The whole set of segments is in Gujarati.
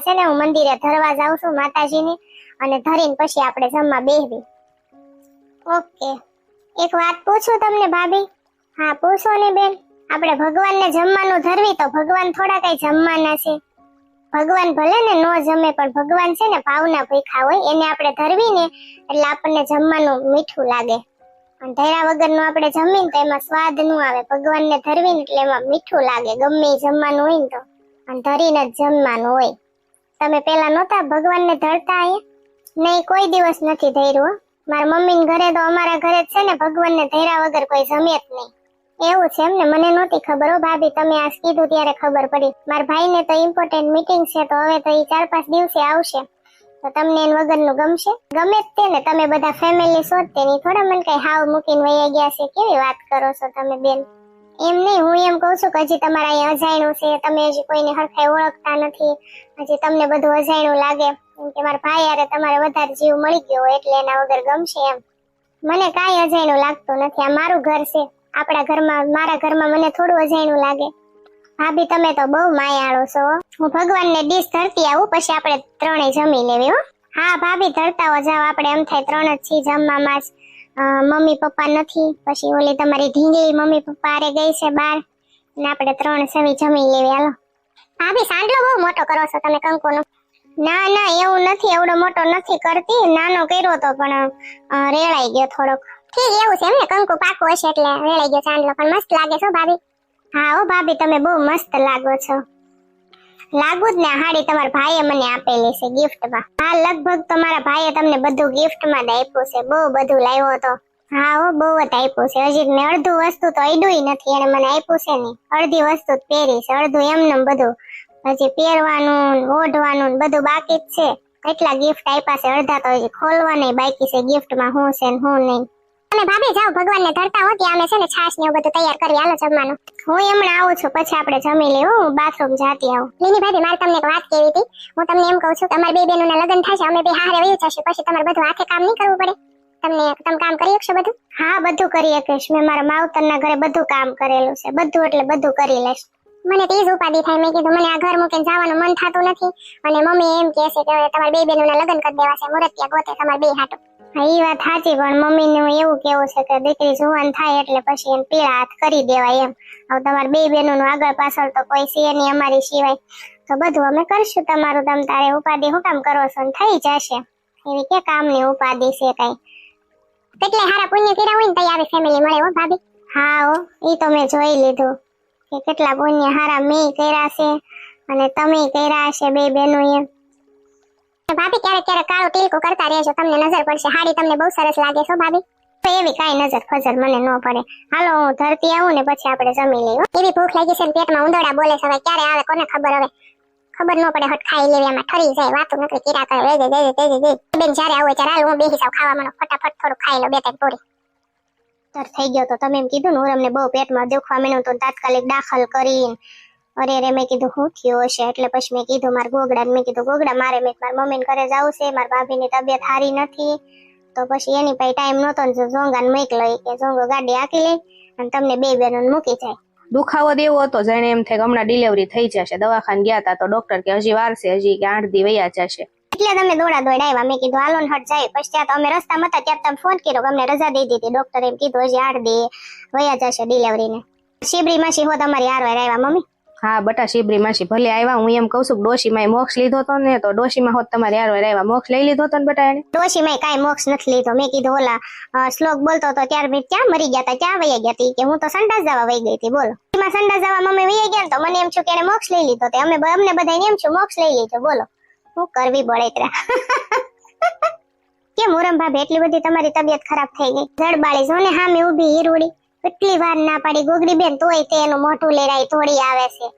છે ને હું મંદિરે ધરવા જાઉં છું માતાજીની અને ધરીને પછી આપણે જમવા બેહવી. ઓકે. એક વાત પૂછું તમને ભાભી? હા, પૂછો ને બેન. આપણે ભગવાનને જમવાનું ધરવી તો ભગવાન થોડા કઈ જમવાના છે. ભગવાન ભલે ને નો જમે, પણ ભગવાન છે ને ભાવના ભૂખા હોય, એને આપણે ધરવી ને એટલે આપણને જમવાનું મીઠું લાગે. અને ધૈરા વગરનું આપણે જમીને તો એમાં સ્વાદનું આવે. ભગવાનને ધરવી ને એટલે એમાં મીઠું લાગે. ગમે જમવાનું હોય ને તો. અને ધરીને જ જમવાનું હોય. તમે પેલા નહોતા ભગવાનને ધરતા અહીંયા? નહીં, કોઈ દિવસ નથી ધર્યું મારા મમ્મી ઘરે તો અમારા ઘરે છે ને, ભગવાનને ધર્યા વગર કોઈ જમે નહીં. એવું છે એમને? મને નહોતી ખબર, હો ભાભી, તમે આ કીધું ત્યારે ખબર પડી. મારા ભાઈને તો ઇમ્પોર્ટન્ટ મીટિંગ છે, તો હવે તો એ ચાર પાંચ દિવસે આવશે. તો તમને એન વગરનું ગમશે? ગમે જ તે ને, તમે બધા ફેમિલી શોધ તેની થોડા મને કઈ હાવ મૂકીને વૈયા ગયા છે. કેવી વાત કરો છો તમે બેન? એમ નહીં, હું એમ કહું છું કે હજી તમારા અહીંયા અજાણ્યું છે, તમે હજી કોઈને હરખાઈ ઓળખતા નથી, હજી તમને બધું અજાણ્યું લાગે. કેમ કે મારા ભાઈ યારે તમારે વધારે જીવ મળી ગયો હોય એટલે એના વગર ગમશે એમ. મને કાંઈ અજાણ્યું લાગતું નથી, આ મારું ઘર છે. આપણા ઘરમાં, મારા ઘરમાં મને થોડું અજાણ્યું લાગે. ભાભી, તમે તો બહુ માયાળો છો. હો. ભગવાનને ડીશ ધરતી આવું, પછી આપણે ત્રણેય જમી લેવી હો. હા, ભાભી ધરતા હો જાઓ. આપણે એમ થાય ત્રણ જ છીએ જમવામાં જ. મમ્મી પપ્પા નથી. પછી ઓલી તમારી ઢીંગલી મમ્મી પપ્પા આરે ગઈ છે બાર ને આપણે ત્રણ સમી જમી લેવી, હાલો. ભાભી સાંડલો બહુ મોટો કરો છો તમે કંકુનો. ના ના, એવું નથી. એવડો મોટો નથી કરતી. નાનો કર્યો તો પણ રેળાઈ ગયો થોડોક. ઠીક, એવું છે એમને કંકુ પાકું હશે એટલે રેળાઈ ગયો સાંડલો. પણ મસ્ત લાગે છો ભાભી. હા, હો, ભાભી, તમે બહુ મસ્ત લાગો છો. લાગુ જ ને હાડી તમારા ભાઈએ મને આપેલી છે ગિફ્ટમાં હા, લગભગ તમારા ભાઈએ તમને બધું ગિફ્ટમાં જ આપ્યું છે. બહુ બધું લાવ્યો તો હા, હો, બહુ જ આપ્યું છે. હજી મેં અડધું વસ્તુ તો અડ્યું નથી એને મને આપ્યું છે ને. અડધી વસ્તુ જ પહેરી છે, અડધું એમને બધું. હજી પહેરવાનું, ઓઢવાનું બધું બાકી જ છે. કેટલા ગિફ્ટ આપ્યા છે, અડધા તો હજી ખોલવાના બાકી છે ગિફ્ટમાં હું છે ને હું નહીં. તમે ભાભી જાઓ ભગવાનને ધરતા હો ત્યાં અમે છે ને છાશ ને એવું બધું તૈયાર કરી હાલો જમવાનું. હું હમણાં આવું છું પછી આપણે જમી લેવું હું બાથરૂમ જાતી આવું. લીની ભાભી મારે તમને એક વાત કેવી હતી. હું તમને એમ કહું છું કે અમારી બે બહેનોના લગ્ન થશે અમે બે હારે વહી જશું પછી તમારે બધું હાથે કામ નહીં કરવું પડે. તમને તમે કામ કરી શકશો બધું? હા બધું કરી શકીશ. મેં મારા માવતરના ઘરે બધું કામ કરેલું છે બધું એટલે બધું કરી લઈશ. મને તે જ ઉપાધિ થાય મેં કીધું મને આ ઘર મૂકીને જવાનું મન થતું નથી. અને મમ્મી એમ કહે છે કે તમારે બે બહેનોના લગ્ન કરી દેવા છે મુરતિયા ગોતે તમારે બે હાટું. હા, ઈ વાત સાચી, પણ મમ્મીનું એવું કેવું છે કે દીકરી જુવાન થાય એટલે પછી એને પીળા હાથ કરી દેવાય એમ. હવે તમારે બે બહેનોનું આગળ પાછળ તો કોઈ છે નહીં અમારી સિવાય. તો બધું અમે કરશું તમારું તમ તારે ઉપાધિ હું કામ કરો છો ને થઈ જશે. એવી કે કામની ઉપાધિ છે કઈ. કેટલે હારા પુણ્ય કર્યા હોય ને તઈ ફેમિલી મળે હો ભાભી. હા હો, ઈ તો મેં જોઈ લીધું કે કેટલા પુણ્ય હારા મેં કર્યા છે અને તમે કર્યા હશે બે બહેનો એમ ભાભી, ક્યારેક ક્યારેક કાળો ટીલકું કરતા રહેજો. તમને નજર પડશે. હાડી તમને બહુ સરસ લાગે છો ભાભી. તો એવી કાંઈ નજર ફજર મને ન પડે. હાલો, હું ધરતી આવું ને પછી આપણે જમી લઈએ એવી ભૂખ લાગી છે ને પેટમાં ઉંદરડા બોલે છે ક્યારે આવે, કોને ખબર હવે? ખબર ન પડે હટ ખાઈ લેવી એમાં ઠરી જાય, વાતો નથી, કીરા કરે દે દે દે દે દે બેન જ્યારે આવો ત્યારે હાલ, હું બે હિસાબ ખાવા મને ફટાફટ થોડું ખાઈ લો બે ત્રણ પૂરી. તર થઈ ગયો તો તમે એમ કીધું ને ઉરમને બહુ પેટમાં દુખવા માંડ્યું તો તાત્કાલિક દાખલ કરીને અરે અરે મેં કીધું હું થયો હશે એટલે પછી મેં કીધું મારા ગોગડા મેં કીધું ગોગડા મારે મેં મારા મમ્મીને ઘરે જવું છે મારા ભાભીની તબિયત સારી નથી. તો પછી એની પાસે ટાઈમ નહોતો ને ઝોંગાને મોકલો લઈ કે ઝોંગો ગાડી આકી લઈ અને તમને બે બહેનોને મૂકી જાય. દુખાવો જ એવો હતો જેને એમ થાય હમણાં ડિલિવરી થઈ જશે. દવાખાને ગયા હતા તો ડોક્ટર કે હજી વાર છે હજી કે આઠ દી વયા જશે. એટલે તમે દોડા દોડ આવ્યા. મેં કીધું હાલો હટ જાય. પછી ત્યાં તો અમે રસ્તામાં હતા ત્યાં તમે ફોન કર્યો અમને રજા દઈ દીધી. ડોક્ટર એમ કીધું હજી આઠ દી વયા જશે ડિલિવરીને શિબરી માસી હો તમારી હારો આવ્યા મમ્મી. હા, બટા શિબરી માસી, ભલે આવ્યા હું એમ કઉ છું ડોશીમાં મોક્ષ લીધો તો ને, તો ડોશીમાં હોત તમારે યાર આવ્યા મોક્ષ લઈ લીધો તો ને બટા એને? ડોશીમાં કાંઈ મોક્ષ નથી લીધો. મેં કીધું, ઓલા શ્લોક બોલતો તો ત્યાર મેં ક્યાં મરી ગયા હતા ક્યાં વયા ગયા હતી કે હું તો સંડાસ જવા વહી ગઈ હતી બોલો. એમાં સંડાસ જવા મમ્મી વહી ગયા તો મને એમ છું કે એને મોક્ષ લઈ લીધો તે. અમે અમને બધાને એમ છું મોક્ષ લઈ લીધો બોલો. હું કરવી બળેતરા કેમ મુરમ ભાભી, એટલી બધી તમારી તબિયત ખરાબ થઈ ગઈ? જડબાળી જો ને ઊભી ઊભી હીરુડી કેટલી વાર ના પાડી ગોગડી બેન, તોય તે એનું મોઢું લેરાય થોડી આવે છે.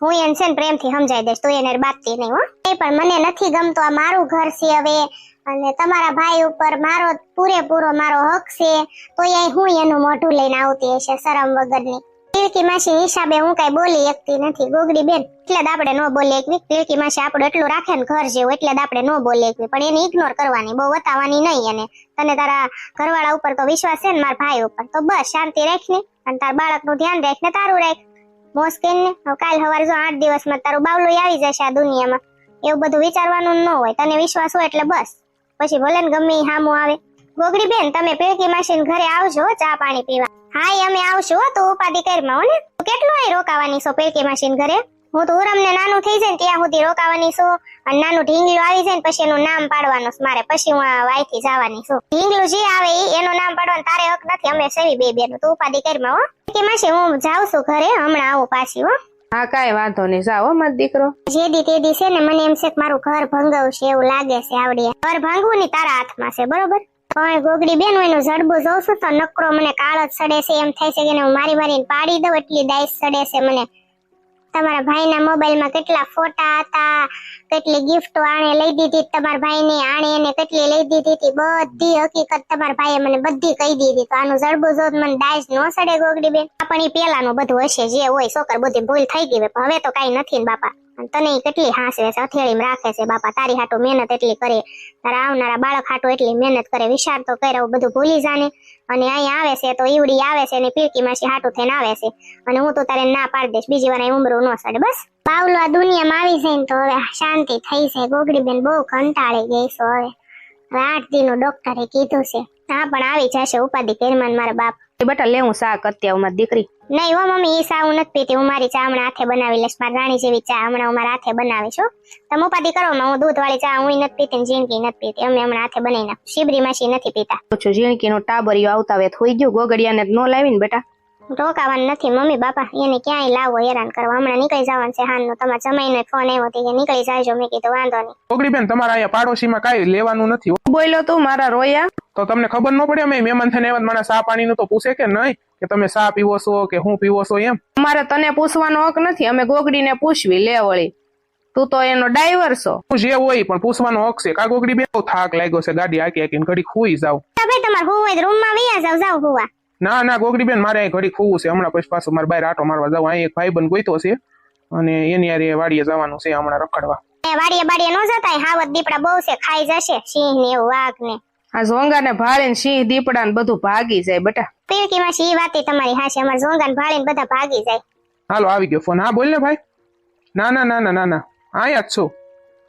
હું એને છે ને પ્રેમથી સમજાઈ દઈશ તો એને બાપતી નહીં, હો. એ પણ મને નથી ગમતો, આ મારું ઘર છે હવે, અને તમારા ભાઈ ઉપર મારો પૂરેપૂરો મારો હક છે તો એ હું એનું મોઢું લઈને આવતી હશે શરમ વગરની. તિલકી માસી હિસાબે હું કઈ બોલી એકતી નથી. ગોગડી બેન એટલે જ આપણે ન બોલી એકવી તિલકી માસી આપણું એટલું રાખે ને ઘર જેવું, એટલે જ આપણે ન બોલી એકવી પણ એને ઇગ્નોર કરવાની, બહુ બતાવવાની નહીં એને. તને તારા ઘરવાળા ઉપર તો વિશ્વાસ છે ને મારા ભાઈ ઉપર. તો બસ, શાંતિ રાખ ને. અને તારા બાળકનું ધ્યાન રાખ ને, તારું રાખ. મોસ્કિન ને. કાલ સવારે જો આઠ દિવસમાં તારું બાવલું આવી જશે આ દુનિયામાં. એવું બધું વિચારવાનું ન હોય. તને વિશ્વાસ હોય એટલે બસ. પછી ભલે ને ગમે હામું આવે. ગોગડી બેન તમે પેળકી માસીન ઘરે આવજો ચા પાણી પીવા. હા ઈ અમે આવશું હો તું ઉપાધિ કરમાં હો ને. તું કેટલું આય રોકાવાની છો પેલકી મશીન ઘરે? હું તો ઉરમને નાનું થઈ જાય ને ત્યાં સુધી રોકાવાની છું. અને નાનું ઢીંગલું આવી જાય ને પછી એનું નામ પાડવાનું છે મારે. પછી હું વાયથી જવાની છું. ઢીંગલું જે આવે એનું નામ પાડવાનું તારે હક નથી. અમે સેવી બે બેન. તું ઉપાધિ કરમાં હો. કે માસી હું જાઉં છું ઘરે. હમણાં આવું પાછી હો. હા કાંઈ વાંધો નહીં. જાઓ મારો દીકરો. જે દી તે દી છે ને મને એમ છે કે મારું ઘર ભંગાવશે એવું લાગે છે આવડી. ઘર ભાંગવું ની તારા હાથમાં છે બરોબર? પણ ગોગડી બેન એનું જડબું જોઉં છું તો નકરો મને કાળો જ સડે છે, એમ થાય છે કે હું મારી મારીને પાડી દઉં, એટલી દાઈસ સડે છે મને. તમારા ભાઈના મોબાઈલમાં કેટલા ફોટા હતા, કેટલી ગિફ્ટો આણે લઈ દીધી, તમારા ભાઈની આણે એને કેટલી લઈ દીધી હતી, બધી હકીકત તમારા ભાઈએ મને બધી કહી દીધી. તો આનું જડબું જોત મને દાઈસ નો સડે ગોગડી બેન. પણ એ પેલાનું બધું હશે, જે હોય, છોકર બધી ભૂલ થઈ ગઈ હવે તો કઈ નથી ને બાપા. તને કેટલી હાંસવે છે હથેળીમાં રાખે છે? બાપા, તારી હાટુ મહેનત એટલી કરે. તારા આવનારા બાળક હાટુ એટલી મહેનત કરે. વિચાર તો કરે, આવું બધું ભૂલી જાને અને અહીંયા આવે છે તો ઈવડી આવે છે અને પીળકી માસી હાટું થઈને આવે છે. અને હું તો તારે ના પાડી દઈશ, બીજી વાર ઉમરું ન સડે બસ. પાવલો આ દુનિયામાં આવી જાય તો હવે શાંતિ થઈ છે. ગોગડી બેન બહુ કંટાળી ગઈ છો હવે. હવે આઠ દિનનું ડોક્ટરે કીધું છે. હા પણ આવી જશે ઉપાધિ કરમાન મારા બાપ. એ બેટા લે હું સા કરતી આવું મારી દીકરી. નહીં હો મમ્મી એ સા હું નથી પીતી. હું મારી ચા હમણાં હાથે બનાવી લઈશ. મારી રાણી જેવી ચા હમણાં હું મારા હાથે બનાવીશ હો. તમે ઉપાધિ કરો માં હું દૂધ વાળી ચા હું નથી પીતી જીણકી નથી પીતી. અમે હમણાં હાથે બનાવી નાખું શિબરી માસી નથી પીતા. પૂછો જીણકી નો ટાબરિયો આવતા વેત હોઈ ગયું ગોગડિયાને ન લાવી ને બેટા. રોકાવાનું નથી મમ્મી બાપા. એને ક્યાંય લાવો હેરાન કરવા. હમણાં નીકળી જવાનું છે હાનનો તમારા જમાઈનો ફોન આવ્યો હતો કે નીકળી જાય મેં કીધું વાંધો નહીં. છોકરી બેન તમારા અહીંયા પાડોશીમાં કાંઈ લેવાનું નથી. બોલ્યો તું મારા રોયા. તો તમને ખબર ન પડે અમે મહેમાન થઈને એવા મને ચા પાણીનું તો પૂછે કે નહીં કે તમે ચા પીવો છો કે હું પીવો છો એમ? અમારે તને પૂછવાનો હક નથી અમે ગોગડીને પૂછવી લે વળી. તું તો એનો ડ્રાઈવર છો. હું જે હોય પણ પૂછવાનો હક છે. કા ગોગડી બેવ થાક લાગ્યો છે? ગાડી આકી આકી ઘડી ખુઈ જાવ તમે તમાર હોય રૂમમાં રૂમમાં જાવ જાવ હોવા ના ના ગોગડી બેન મારે અહીં ઘડી ખુવું છે. હમણાં પછી પાછું મારે બહાર આટો મારવા જાવ અહીં એક બન ગોઈતો છે અને એની હારે વાડીએ જવાનું છે હમણાં રખડવા. એ વાડીએ બાડીએ ન જતા હાવત દીપડા બહુ છે ખાઈ જશે સિંહ ને વાઘ ને. આ ભાળે ને સિંહ દીપડા ને બધું ભાગી જાય બેટા. પિલકી માં એ વાતે તમારી હાશે અમાર ઝોંગાન ભાળીને બધા ભાગી જાય. હાલો આવી ગયો ફોન. હા બોલ ને ભાઈ. ના ના ના ના ના ના. અહીંયા જ છું.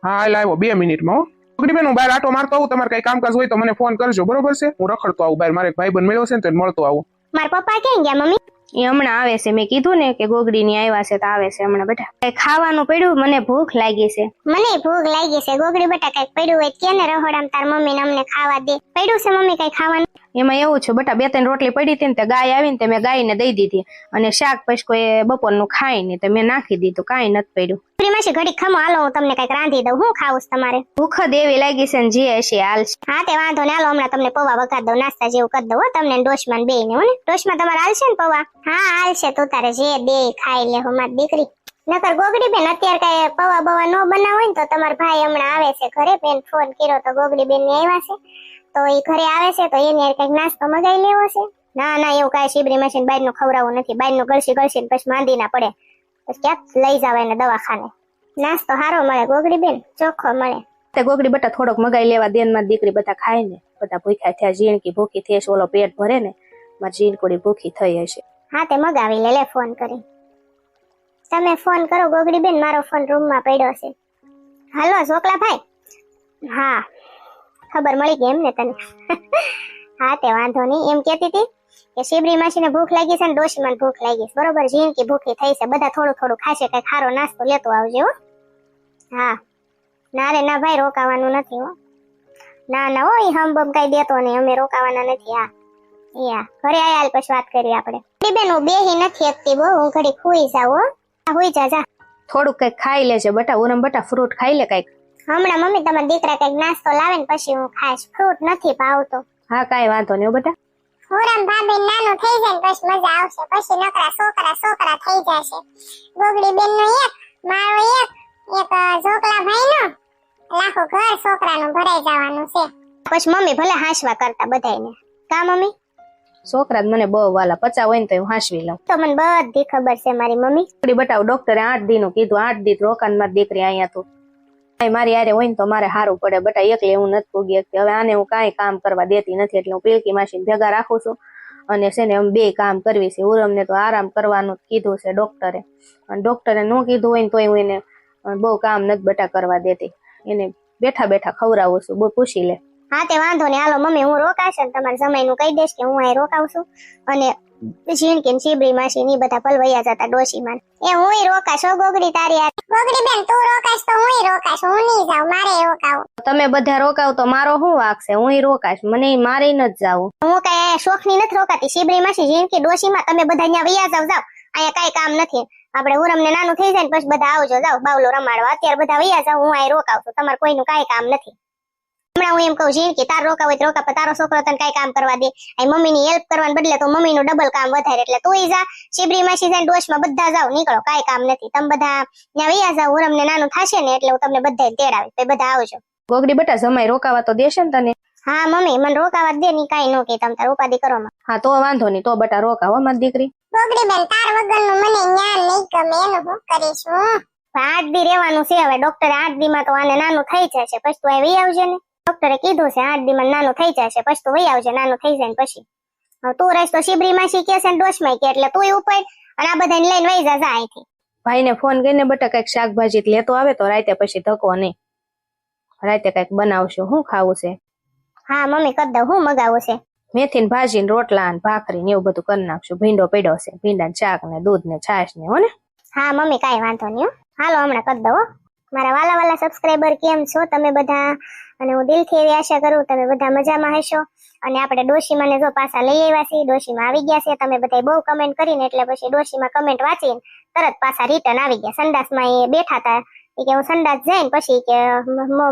હા હાલ આવ્યો બે મિનિટમાં હો. છોકરી બેન હું બહાર આટો મારતો આવું. તમારે કઈ કામકાજ હોય તો મને ફોન કરજો. બરોબર છે? હું રખડતો આવું બહાર. મારે ભાઈ બન મળ્યો છે ને તો મળતો આવું. મારા પપ્પા ક્યાં ગયા મમ્મી? એ હમણાં આવે છે. મેં કીધું ને કે ગોગડીની આવ્યા છે તો આવે છે હમણાં બેટા. કઈ ખાવાનું પડ્યું? મને ભૂખ લાગી છે. મને ભૂખ લાગી છે. ગોગડી બેટા કંઈક પડ્યું હોય કે ને રહોડામ તાર મમ્મી ને અમને ખાવા દે. પડ્યું છે મમ્મી કઈ ખાવાનું? એમાં એવું છે બટા બે ત્રણ રોટલી પડી હતી ને તે ગાય આવીને તે મેં ગાયને દઈ દીધી. અને શાક પછી કોઈ બપોરનું ખાઈ નહીં તે મેં નાખી દીધું કાંઈ નથી પડ્યું. માસી ઘડી ખમો. હાલો હું તમને કંઈક રાંધી દઉં. હું ખાવું તમારે? ભૂખ દેવી લાગી છે જે હશે હાલ હા તે વાંધો ને હાલો હમણાં તમને પૌવા વઘાર દઉં નાસ્તા જેવું કરી દઉં તમને ડોશમાં બે ને હું ડોશમાં તમારે હાલશે ને પૌવા? હા હાલશે તું તારે જે બે ખાઈ લે હું મારી દીકરી. નકર ગોગડી બેન અત્યારે કઈ પૌવા બવા નો બનાવ હોય ને તો તમારા ભાઈ હમણાં આવે છે ઘરે બેન ફોન કર્યો તો ગોગડી બેન ને આવ્યા છે. તો એ ઘરે આવે છે તો એની કંઈક નાસ્તો મગાઈ લેવો છે. ના ના એવું કાંઈ શીબરી મશીન બારનું ખવડાવવું નથી. બાયનું ગળશી ગળસી ગળસી ને પછી માંદી ના પડે. પછી ક્યાંક લઈ જાવ એને દવાખાને. નાસ્તો સારો મળે ગોગડી બેન ચોખ્ખો મળે. તે ગોગડી બટા થોડોક મગાઈ લેવા દેનમાં દીકરી બધા ખાય ને. બધા ભૂખ્યા થયા ઝીણકી ભૂખી થઈ છે ઓલો પેટ ભરે ને. મારી ઝીણકોડી ભૂખી થઈ હશે. હા તે મગાવી લે લે ફોન કરી. તમે ફોન કરો ગોગડી બેન મારો ફોન રૂમમાં પડ્યો છે. હાલો છોકલા ભાઈ હા. ખબર મળી ગઈ એમ ને તને? હા, તે વાંધો નહીં. એમ કહેતી હતી કે શિબરી માસીને ભૂખ લાગી છે ને ડોશીમાં ભૂખ લાગી છે. બરોબર ઝીણકી ભૂખી થઈ છે. બધા થોડું થોડું ખાશે, કઈ ખારો નાસ્તો લેતો આવજે હો. હા. ના રે, ના ભાઈ, રોકાવાનું નથી હો. ના ના હો એ હમ બમ કઈ દેતો નહીં. અમે રોકાવાના નથી. હા. યા ઘરે આયા પછી વાત કરીએ આપણે. બેન, હું બેહી નથી શકતી બહુ. હું ઘડી ખુઈ જાઉં હુઈ જા જા. થોડુંક કઈ ખાઈ લેજે. બટા, ઉરમ બટા ફ્રૂટ ખાઈ લે કંઈક. હમણાં મમ્મી તમારા દીકરા કંઈક નાસ્તો લાવે ને પછી હું ખાઈશ. ફ્રૂટ નથી ભાવતો. હા કાઈ વાંધો નહીં બેટા. હોરામ ભાભી નાનો થઈ જાય ને પછી મજા આવશે. પછી નકરા છોકરા છોકરા થઈ જશે. ગોગડી બેન નો એક મારો એક એક ઝોકલા ભાઈ નો લાખો ઘર છોકરાનું ભરાઈ જવાનું છે. પછી મમ્મી ભલે હાંસવા કરતા બધાયને. કા મમ્મી? છોકરા મને બહુ વાલા પચા હોય ને તો હું હાંસવી લઉં. તો મને બધી ખબર છે મારી મમ્મી. બટાવ બતાવ ડોક્ટરે આઠ દી નું કીધું આઠ દી રોકાણ મારી દીકરી અહીંયા તો. મારી યારે હોય ને તો મારે સારું પડે. બટા એકલી હું નથી ભોગી શકતી. હવે આને હું કાંઈ કામ કરવા દેતી નથી. એટલે હું પીલકી માસી ભેગા રાખું છું. અને છે ને એમ બે કામ કરવી છે. ઉરમને તો આરામ કરવાનું કીધું છે ડોક્ટરે. અને ડોક્ટરે ન કીધું હોય ને તોય હું એને બહુ કામ નથી બટા કરવા દેતી. એને બેઠા બેઠા ખવડાવું છું. બહુ પૂછી લે. હા, તે વાંધો નહીં. હાલો, મમ્મી, હું રોકાશ ને તમારા સમયનું કહી દઈશ કે હું અહીં રોકાઉં છું. અને ઝીણકી ને ચીબડી માસી ની બધા પલવૈયા જતા ડોશીમાં. એ હું રોકાશ હો ગોગડી તારી આ ગોગડી બેન તું રોકાશ તો હું રોકાશ હું નહીં જાઉં મારે રોકાવ. તમે બધા રોકાવ તો મારો શું વાગશે હુંય રોકાશ મને મારે ન નથી જાવ. હું કઈ શોખની નથી રોકાતી. શીબડી માસી ડોશી માં તમે બધા અહીંયા વૈયા જાવ જાવ. અહીંયા કઈ કામ નથી. આપણે ઉરમ ને નાનું થઈ જાય ને પછી બધા આવજો જાવ. બાવલો રમાડવા. અત્યારે બધા વૈયા જાવ હું અહીં રોકાવ છું. તમારે કોઈનું કાંઈ કામ નથી. હમણાં હું એમ કહું ઝીણકી તાર રોકા હોય તો રોકા તારો છોકરો તને કઈ કામ કરવા દે. અહીં મમ્મીની હેલ્પ કરવાને બદલે તો મમ્મીનું ડબલ કામ વધારે. એટલે તું જા શિબરી માસી જાય ડોશમાં બધા જાવ નીકળો કઈ કામ નથી. તમે બધા ત્યાં વૈયા જાવ ઉરમ ને નાનું થશે ને એટલે હું તમને બધા તેડાવી તો બધા આવજો. ગોગડી બટા જમાઈ રોકાવા તો દેશે ને તને? હા મમ્મી મને રોકાવા દે ની કઈ નો કે. તમે તાર ઉપાધિ કરો હા તો વાંધો નહીં. તો બટા રોકાવો મારી દીકરી. ગોગડી બેન તાર વગરનું મને જ્ઞાન નહીં ગમે. એનું હું કરીશું આઠ દી રહેવાનું છે હવે. ડોક્ટરે આઠ દી માં તો આને નાનું થઈ જશે. પછી તું આવી આવજે ને. ડોક્ટરે કીધું છે આઠ દી નાનું થઈ જશે પછી તું વહી આવજે નાનું થઈ જાય પછી. હવે તું રહીશ તો શિબરીમાં કે છે ને ડોશમાં કે એટલે તું ઉપર અને આ બધાને લઈને વહી જશે અહીંથી. ભાઈને ફોન કરીને બટા કંઈક શાકભાજી લેતો આવે તો રાતે પછી ધકો નહીં. રાતે કંઈક બનાવશું શું ખાવું છે? હા મમ્મી કર દઉં હું મગાવું છે. મેથી ને ભાજી ને રોટલા ને ભાખરી ને એવું બધું કરી નાખશું. ભીંડો પડ્યો છે ભીંડા ને શાક ને દૂધ ને છાશ ને હો ને? હા મમ્મી કાઈ વાંધો નહીં હાલો હમણાં કરી દઉં હો. મારા વાલા વાલા સબસ્ક્રાઈબર કેમ છો? તમે બધા અને હું દિલથી એવી આશા કરું તમે બધા મજામાં હશો. અને આપણે ડોશીમાં જો પાછા લઈ આવ્યા છીએ, ડોશીમાં આવી ગયા છે, તમે બધા બહુ કમેન્ટ કરીને એટલે પછી ડોશીમાં કમેન્ટ વાંચીને તરત પાછા રિટર્ન આવી ગયા. સંડાસમાં એ બેઠા હતા. કે હું સંડાસ જઈને પછી કે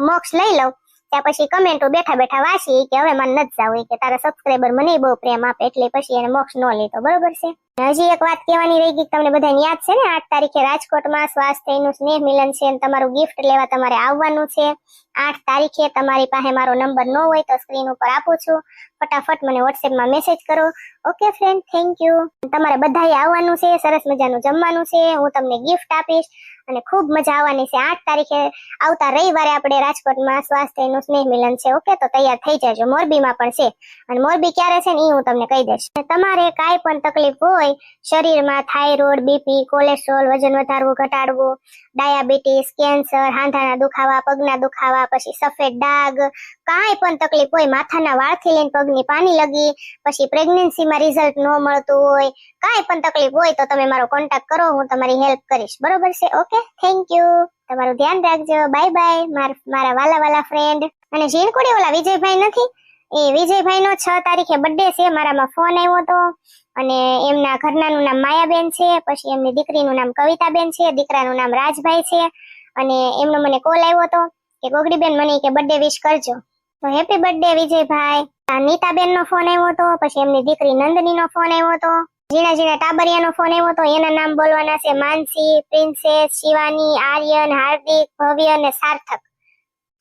મોક્ષ લઈ લઉં. ત્યાં પછી કમેન્ટો બેઠા બેઠા વાંચી કે હવે મને નથી જવું. કે તારા સબસ્ક્રાઈબર મને બહુ પ્રેમ આપે એટલે પછી એને મોક્ષ ન લીધો. બરોબર છે? હજી એક વાત કહેવાની રહી ગઈ, તમને બધાને યાદ છે ને? આઠ તારીખે રાજકોટમાં સ્વાસ્થ્યનું સ્નેહ મિલન છે અને તમારું ગિફ્ટ લેવા તમારે આવવાનું છે. આઠ તારીખે તમારી પાસે મારો નંબર ન હોય તો સ્ક્રીન ઉપર આપું છું. ફટાફટ મને વોટ્સએપમાં મેસેજ કરો. ઓકે ફ્રેન્ડ થેન્ક યુ તમારે બધાએ આવવાનું છે, સરસ મજાનું જમવાનું છે. હું તમને ગિફ્ટ આપીશ અને ખૂબ મજા આવવાની છે. આઠ તારીખે આવતા રવિવારે આપણે રાજકોટમાં સ્વાસ્થ્યનું સ્નેહ મિલન છે. ઓકે તો તૈયાર થઈ જજો. મોરબીમાં પણ છે. અને મોરબી ક્યારે છે ને એ હું તમને કહી દઈશ. તમારે કાંઈ પણ તકલીફ હોય શરીરમાં થાઇરોઇડ, બીપી, કોલેસ્ટ્રોલ, વજન વધારવું, ઘટાડવું, ડાયાબિટીસ, કેન્સર, હાંધાના દુખાવા, પગના દુખાવા, પછી સફેદ ડાઘ, કાંઈ પણ તકલીફ હોય, માથાના વાળથી લઈને પગની પાની લગી, પછી પ્રેગ્નન્સીમાં રિઝલ્ટ ન મળતું હોય, કાંઈ પણ તકલીફ હોય તો તમે મારો કોન્ટેક્ટ કરો, હું તમારી હેલ્પ કરીશ. બરોબર છે? ઓકે? Thank you. તમારું ધ્યાન રાખજો. Bye bye. મારા વાલા વાલા ફ્રેન્ડ. અને ઝીણકુડી ઓલા વિજયભાઈ નથી? એ વિજયભાઈ નો છ તારીખે બર્થડે છે, મારામાં ફોન આવ્યો હતો અને એમના ઘરનાનું નામ માયાબેન છે, પછી એમની દીકરીનું નામ કવિતાબેન છે, દીકરાનું નામ રાજભાઈ છે. અને એમનો મને કોલ આવ્યો હતો કે ગોગડીબેન મને કે બર્થડે વિશ કરજો. તો હેપી બર્થડે વિજયભાઈ. આ નીતાબેન નો ફોન આવ્યો હતો પછી એમની દીકરી નંદની નો ફોન આવ્યો હતો ઝીણા ઝીણા ટાબરિયાનો ફોન આવ્યો હતો એના નામ બોલવાના છે માનસી, પ્રિન્સેસ, શિવાની, આર્યન, હાર્દિક, ભવ્ય અને સાર્થક.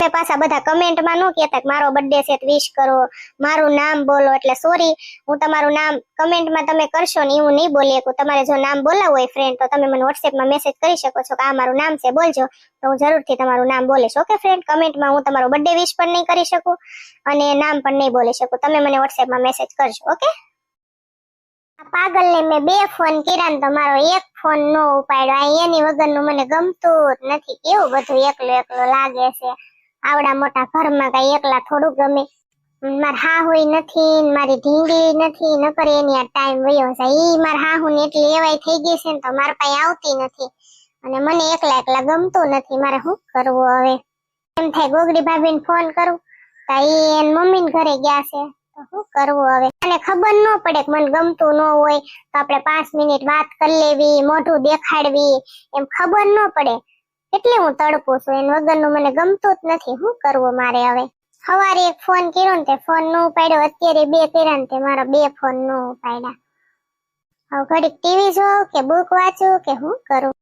તે પાછા બધા કમેન્ટમાં નો કહેતા કે મારો બર્થડે છે વિશ કરો. મારું નામ બોલો એટલે સોરી હું તમારું નામ કમેન્ટમાં તમે કરશો ને એવું નહીં બોલી શકું. તમારે જો નામ બોલાવવું હોય ફ્રેન્ડ તો તમે મને વોટ્સએપમાં મેસેજ કરી શકો છો કે આ મારું નામ છે, બોલજો. તો હું જરૂરથી તમારું નામ બોલીશ. ઓકે ફ્રેન્ડ કમેન્ટમાં હું તમારો બર્થડે વિશ પણ નહીં કરી શકું અને નામ પણ નહીં બોલી શકું. તમે મને વોટ્સએપમાં મેસેજ કરજો ઓકે પાગલ ને મેં બે ફોન કર્યા ને તમારો એક ફોન નો ઉપાડ્યો. એની વગરનું મને ગમતું જ નથી. કેવું બધું એકલો એકલો લાગે છે. આવડા મોટા ઘરમાં કઈ એકલા થોડું ગમે. માર હાહુય નથી મારી ઢીંગલી નથી, નકર એની આ ટાઈમ વયો જાય. ઈ માર હાહુ ને એટલી એવાય થઈ ગઈ છે ને તો માર પાસે આવતી નથી. અને મને એકલા એકલા ગમતું નથી. મારે શું કરવું હવે? એમ થાય ગોગડી ભાભીને ફોન કરું, તો ઈ એન મમ્મીને ઘરે ગયા છે. તો શું કરવું હવે? અને ખબર ન પડે કે મને ગમતું ન હોય. તો આપણે પાંચ મિનિટ વાત કરી લેવી, મોઢું દેખાડવી, એમ ખબર ન પડે. એટલે હું તડપું છું, એન વગરનું મને ગમતું જ નથી. શું કરવું મારે હવે? સવારે એક ફોન કર્યો ને તે ફોન નો ઉપાડ્યો અત્યારે બે કર્યા ને તે મારા બે ફોન નો ઉપાડ્યા હવે ઘડીક ટીવી જોઉં કે બુક વાંચું કે હું કરું?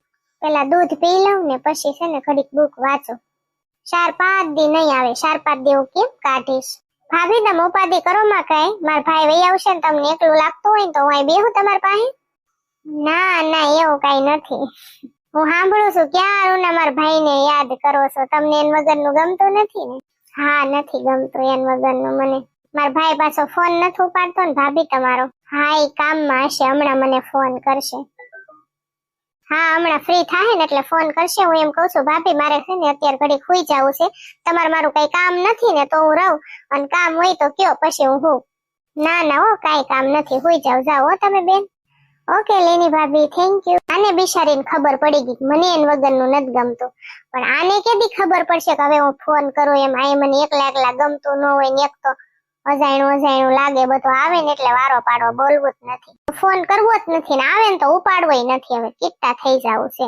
પેલા દૂધ પી લઉં ને પછી છે ને ઘડીક બુક વાંચું. ચાર પાંચ દી નહીં આવે. ચાર પાંચ દી હું કેમ કાઢીશ? ભાભી તમે ઉપાધિ કરો માં કઈ? મારા ભાઈ વહી આવશે ને તમને એકલું લાગતું હોય તો હું અહીં બેહું તમારી પાસે? ના ના, એવું કઈ નથી. હું સાંભળું છું ક્યાં ના મારા ભાઈને યાદ કરો છો. તમને એન વગરનું ગમતું નથી ને? હા, નથી ગમતું એન વગરનું. મને મારા ભાઈ પાછો ફોન નથી ઉપાડતો ને ભાભી તમારો. હા, એ કામમાં હશે. હમણાં મને ફોન કરશે. હા, હમણાં ફ્રી થાય ને એટલે ફોન કરશે. હું એમ કહું છું, ભાભી, મારે છે ને અત્યારે ઘડી ખુઈ જવું છે. તમારે મારું કઈ કામ નથી ને તો હું રહું. અને કામ હોય તો કયો, પછી હું હું. ના ના હો, કાંઈ કામ નથી. હુઈ જાવ જાઓ તમે બેન. ઓકે લેની ભાભી થેન્ક યુ આને બિચારીને ખબર પડી ગઈ મને એન વગરનું નથી ગમતું. પણ આને કેદી ખબર પડશે કે હવે હું ફોન કરું એમ, આ મને એકલા એકલા ગમતું ન હોય ને એક તો અજાણ્યું અજાણ્યું લાગે, બધું આવે ને એટલે વારો પાડવો બોલવું જ નથી. ફોન કરવો જ નથી ને, આવે ને તો ઉપાડવો નથી, હવે કિટ્ટા થઈ જવું છે.